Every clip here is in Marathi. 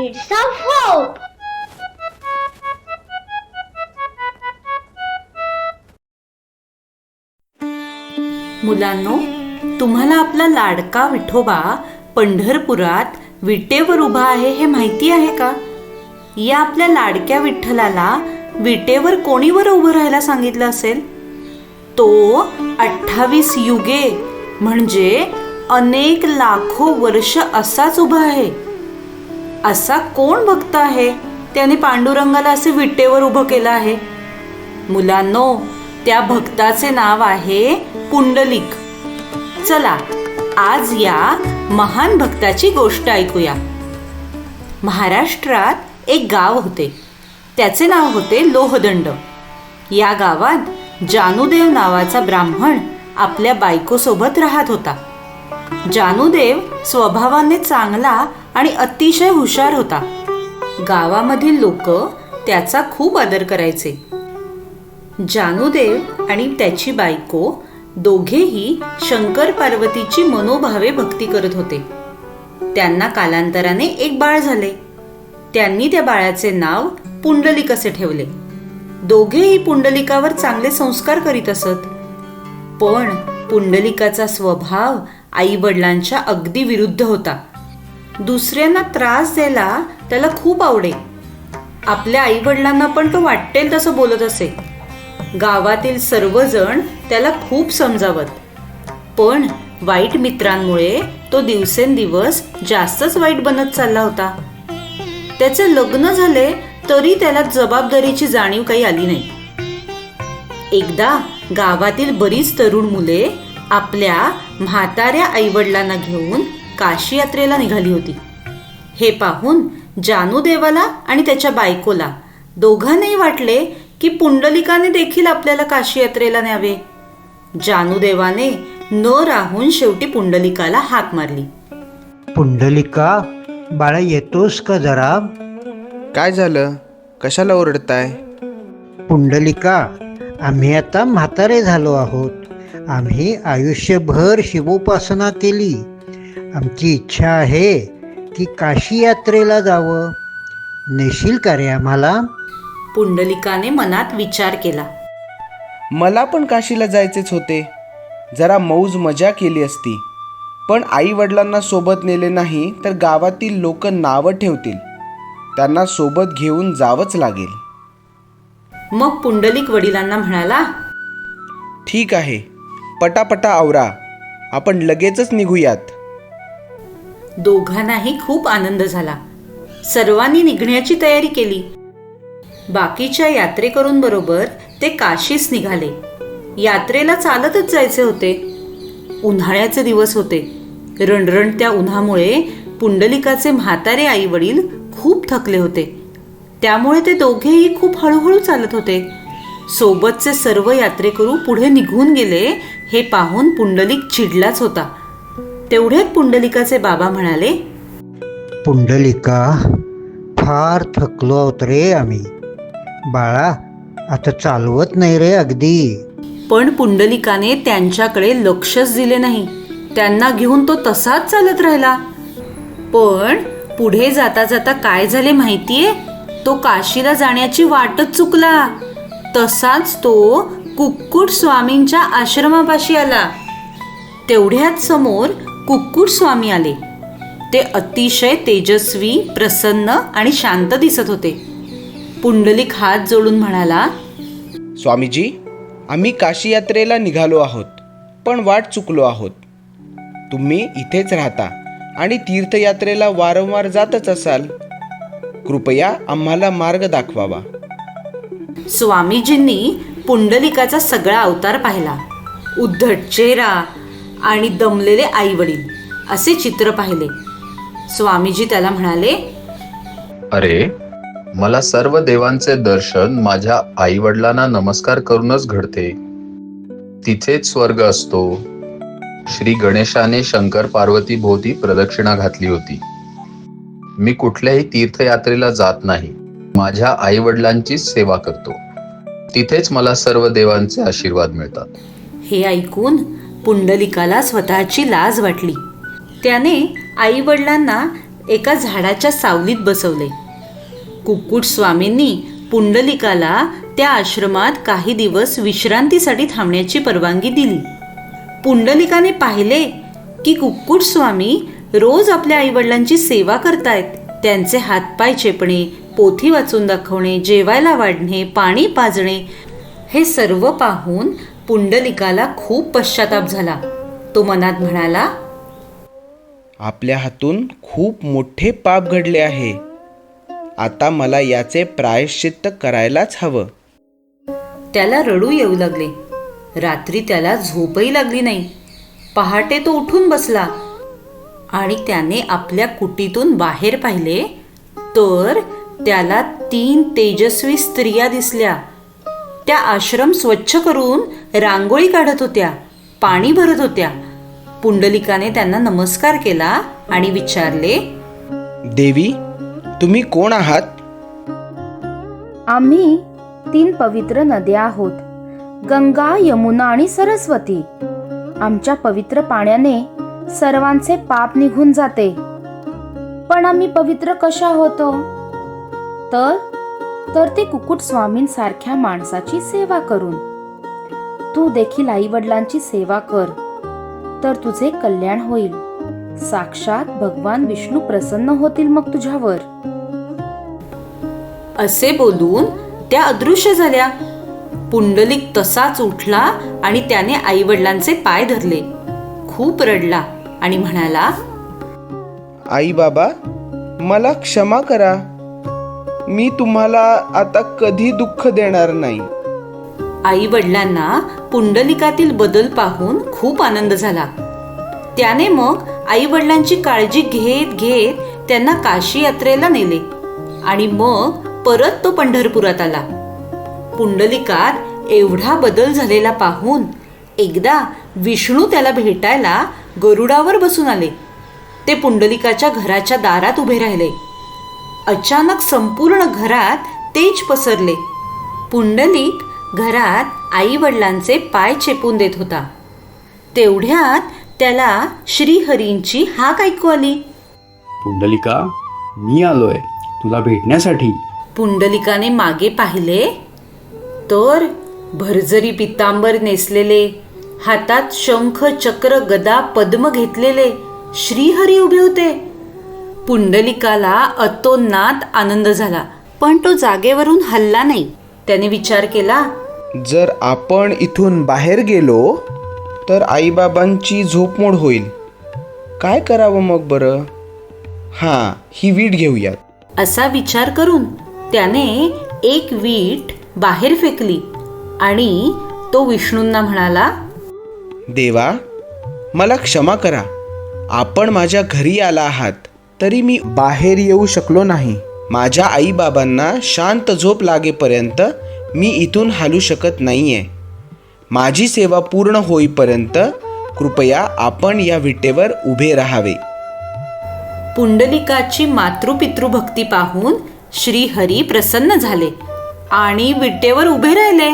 Seeds of Hope. मुलांनो तुम्हाला आपला लाडका विठोबा पंढरपुरात विटेवर उभा आहे हे माहिती आहे का? या आपल्या लाडक्या विठ्ठलाला विटेवर कोणीवर उभं राहायला सांगितलं असेल? तो अठ्ठावीस युगे म्हणजे अनेक लाखो वर्ष असाच उभा आहे. असा कोण भक्त आहे? त्याने पांडुरंगाला असे विटेवर उभं केलं आहे. मुलांनो त्या भक्ताचे नाव आहे पुंडलिक. चला आज या महान भक्ताची गोष्ट ऐकूया. महाराष्ट्रात एक गाव होते. त्याचे नाव होते लोहदंड. या गावात जानुदेव नावाचा ब्राह्मण आपल्या बायकोसोबत राहत होता. जानुदेव स्वभावाने चांगला आणि अतिशय हुशार होता. गावामधील लोक त्याचा खूप आदर करायचे. जानुदेव आणि त्याची बायको दोघेही शंकर पार्वतीची मनोभावे भक्ती करत होते. त्यांना कालांतराने एक बाळ झाले. त्यांनी त्या बाळाचे नाव पुंडलिक असे ठेवले. दोघेही पुंडलिकावर चांगले संस्कार करीत असत. पण पुंडलिकाचा स्वभाव आई वडिलांच्या अगदी विरुद्ध होता. दुसऱ्यांना त्रास द्यायला त्याला खूप आवडे. आपल्या आई वडिलांना पण तो वाटेल तसं बोलत असे. गावातील सर्वजण त्याला खूप समजावत. पण वाईट मित्रांमुळे तो दिवसेंदिवस जास्तच वाईट बनत चालला होता. त्याचे लग्न झाले तरी त्याला जबाबदारीची जाणीव काही आली नाही. एकदा गावातील बरीच तरुण मुले आपल्या म्हाताऱ्या आईवडिलांना घेऊन काशी यात्रेला निघाली होती. हे पाहून जानुदेवाला आणि त्याच्या बायकोला दोघांनाही वाटले की पुंडलिकाने देखील आपल्याला काशी यात्रेला न्यावे. जानुदेवाने न राहून शेवटी पुंडलिकाला हाक मारली. पुंडलिका बाळा येतोस का जरा? काय झालं? कशाला ओरडताय? पुंडलिका आम्ही आता म्हातारे झालो आहोत. आम्ही आयुष्यभर शिवोपासना केली. आमची इच्छा आहे की काशी यात्रेला जावं. नेशील का रे आम्हाला? पुंडलिकाने मनात विचार केला. मला पण काशीला जायचेच होते. जरा मौज मजा केली असती. पण आई वडिलांना सोबत नेले नाही तर गावातील लोक नावं ठेवतील. त्यांना सोबत घेऊन जावंच लागेल. मग पुंडलिक वडिलांना म्हणाला ठीक आहे. पटापटा आवरा. आपण लगेचच निघूयात. दोघांनाही खूप आनंद झाला. सर्वांनी निघण्याची तयारी केली. बाकीच्या यात्रेकरूंबरोबर ते काशीस निघाले. यात्रेला चालतच जायचे होते. उन्हाळ्याचे दिवस होते. रणरणत्या उन्हामुळे पुंडलिकाचे म्हातारे आई वडील खूप थकले होते. त्यामुळे ते दोघेही खूप हळूहळू चालत होते. सोबतचे सर्व यात्रेकरू पुढे निघून गेले हे पाहून पुंडलिक चिडलाच होता. तेवढ्यात पुंडलिकाचे बाबा म्हणाले पुंडलिका फार थकलो आहोत रे आम्ही. बाळा आता चालवत नाही रे अगदी. पण पुंडलिकाने त्यांच्याकडे लक्षच दिले नाही. त्यांना घेऊन तो तसाच चालत राहिला. पण पुढे जाता जाता काय झाले माहितीये? तो काशीला जाण्याची वाटच चुकला. तसाच तो कुक्कुट स्वामींच्या आश्रमापाशी आला. तेवढ्याच समोर कुक्कुट स्वामी आले. ते अतिशय तेजस्वी प्रसन्न आणि शांत दिसत होते. पुंडलिक हात जोडून म्हणाला स्वामीजी आम्ही काशी यात्रेला निघालो आहोत पण वाट चुकलो आहोत. तुम्ही इथेच राहता आणि तीर्थयात्रेला वारंवार जातच असाल. कृपया आम्हाला मार्ग दाखवावा. स्वामीजींनी पुंडलिकाचा सगळा अवतार पाहिला. उद्धट चेहरा आणि दमलेले आई वडील असे चित्र पाहिले. स्वामीजी त्याला म्हणाले अरे मला सर्व देवांचे दर्शन माझ्या आई वडिलांना नमस्कार करूनच घडते. तिथेच स्वर्ग असतो. श्री गणेशाने शंकर पार्वती भोवती प्रदक्षिणा घातली होती. मी कुठल्याही तीर्थयात्रेला जात नाही. माझ्या आई वडिलांचीच सेवा करतो. तिथेच मला सर्व देवांचे आशीर्वाद मिळतात. हे ऐकून पुंडलिकाला स्वतःची लाज वाटली. त्याने आई वडिलांना एका झाडाच्या सावलीत बसवले. कुक्कुट स्वामींनी पुंडलिकाला त्या आश्रमात काही दिवस विश्रांतीसाठी थांबण्याची परवानगी दिली. पुंडलिकाने पाहिले की कुक्कुट स्वामी रोज आपल्या आईवडिलांची सेवा करतायत. त्यांचे हातपाय चेपणे पोथी वाचून दाखवणे जेवायला वाढणे पाणी पाजणे हे सर्व पाहून पुंडलिकाला खूप पश्चाताप झाला. तो मनात म्हणाला आपल्या हातून खूप मोठे पाप घडले आहे. आता मला याचे प्रायश्चित्त करायलाच हवं. त्याला रडू येऊ लागले. रात्री त्याला झोपही लागली नाही. पहाटे तो उठून बसला. आणि त्याने आपल्या कुटीतून बाहेर पाहिले तर त्याला तीन तेजस्वी स्त्रिया दिसल्या. त्या आश्रम स्वच्छ करून रांगोळी काढत होत्या पाणी भरत होत्या. पुंडलिकाने त्यांना नमस्कार केला आणि विचारले देवी तुम्ही कोण आहात? आम्ही तीन पवित्र नद्या आहोत गंगा यमुना आणि सरस्वती. आमच्या पवित्र पाण्याने सर्वांचे पाप निघून जाते. पण आम्ही पवित्र कशा होतो? तर तर ते कुकुट स्वामींसारख्या माणसाची सेवा करून. तू देखील आई वडिलांची सेवा कर तर तुझे कल्याण होईल. साक्षात भगवान विष्णू प्रसन्न होतील मग तुझ्यावर. असे बोलून त्या अदृश्य झाल्या. पुंडलिक तसाच उठला आणि त्याने आईवडिलांचे पाय धरले. खूप रडला आणि म्हणाला आई बाबा मला क्षमा करा. मी तुम्हाला आता कधी दुःख देणार नाही. आई वडिलांना पुंडलिकातील बदल पाहून खूप आनंद झाला. त्याने मग आई वडिलांची काळजी घेत घेत त्यांना काशी यात्रेला नेले आणि मग परत तो पंढरपुरात आला. पुंडलिकात एवढा बदल झालेला पाहून एकदा विष्णू त्याला भेटायला गरुडावर बसून आले. ते पुंडलिकाच्या घराच्या दारात उभे राहिले. अचानक संपूर्ण घरात तेज पसरले. पुंडलिक घरात आई वडिलांचे पाय चेपून देत होता. तेवढ्यात त्याला श्रीहरींची हाक ऐकू आली. पुंडलिका मी आलोय. तुला भेटण्यासाठी. पुंडलिकाने मागे पाहिले. तर भरजरी पितांबर नेसलेले हातात शंख चक्र गदा पद्म घेतलेले श्रीहरी उभे होते. पुंडलिकाला अतोनात आनंद झाला पण तो जागेवरून हल्ला नाही. त्याने विचार केला जर आपण इथून बाहेर गेलो तर आईबाबांची झोपमोड होईल. काय करावं मग बरं? हां ही वीट घेऊयात. असा विचार करून त्याने एक वीट बाहेर फेकली आणि तो विष्णूंना म्हणाला देवा मला क्षमा करा. आपण माझ्या घरी आला आहात तरी मी बाहेर येऊ शकलो नाही. माझ्या आईबाबांना शांत झोप लागेपर्यंत मी इथून हालू शकत नाहीये. माझी सेवा पूर्ण होईपर्यंत कृपया आपण या विटेवर उभे राहावे. पुंडलिकाची मातृपितृभक्ती पाहून श्रीहरी प्रसन्न झाले आणि विटेवर उभे राहिले.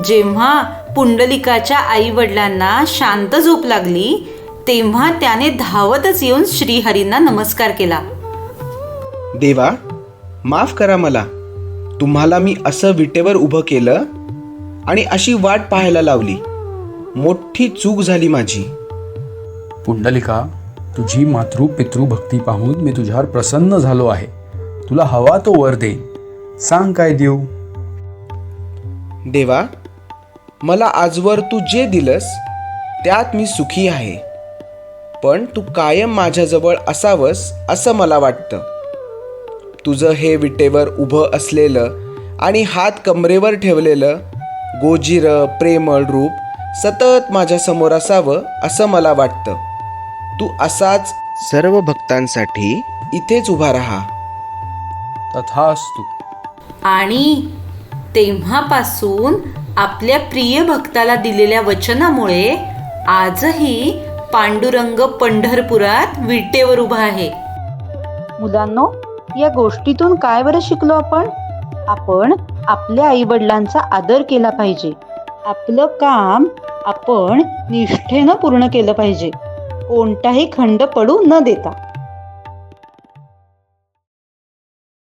जेव्हा पुंडलिकाच्या आई वडिलांना शांत झोप लागली तेव्हा त्याने धावतच येऊन श्रीहरींना नमस्कार केला. देवा माफ करा मला. तुम्हाला मी असं विटेवर उभं केलं आणि अशी वाट पाहायला लावली. मोठी चूक झाली माझी. पुंडलिका तुझी मातृ पितृ भक्ती पाहून मी तुझ्यावर प्रसन्न झालो आहे. तुला हवा तो वर देईन सांग काय देऊ? देवा मला आजवर तू जे दिलंस त्यात मी सुखी आहे. पण तू कायम माझ्याजवळ असावंस असं मला वाटतं. तुझं हे विटेवर उभं असलेलं आणि हात कमरेवर ठेवलेलं गोजिरं प्रेमळ रूप सतत माझ्यासमोर असावं असं मला वाटतं. तू असाच सर्व भक्तांसाठी इथेच उभा राहा. तथास्तु. आणि तेव्हापासून आपल्या प्रिय भक्ताला दिलेल्या वचनामुळे आजही पांडुरंग पंढरपुरात विटेवर उभा आहे. मुलांनो या गोष्टीतून काय बरं शिकलो आपण? आपण आपल्या आई वडिलांचा आदर केला पाहिजे. आपलं काम आपण निष्ठेनं पूर्ण केलं पाहिजे. कोणताही खंड पडू न देता.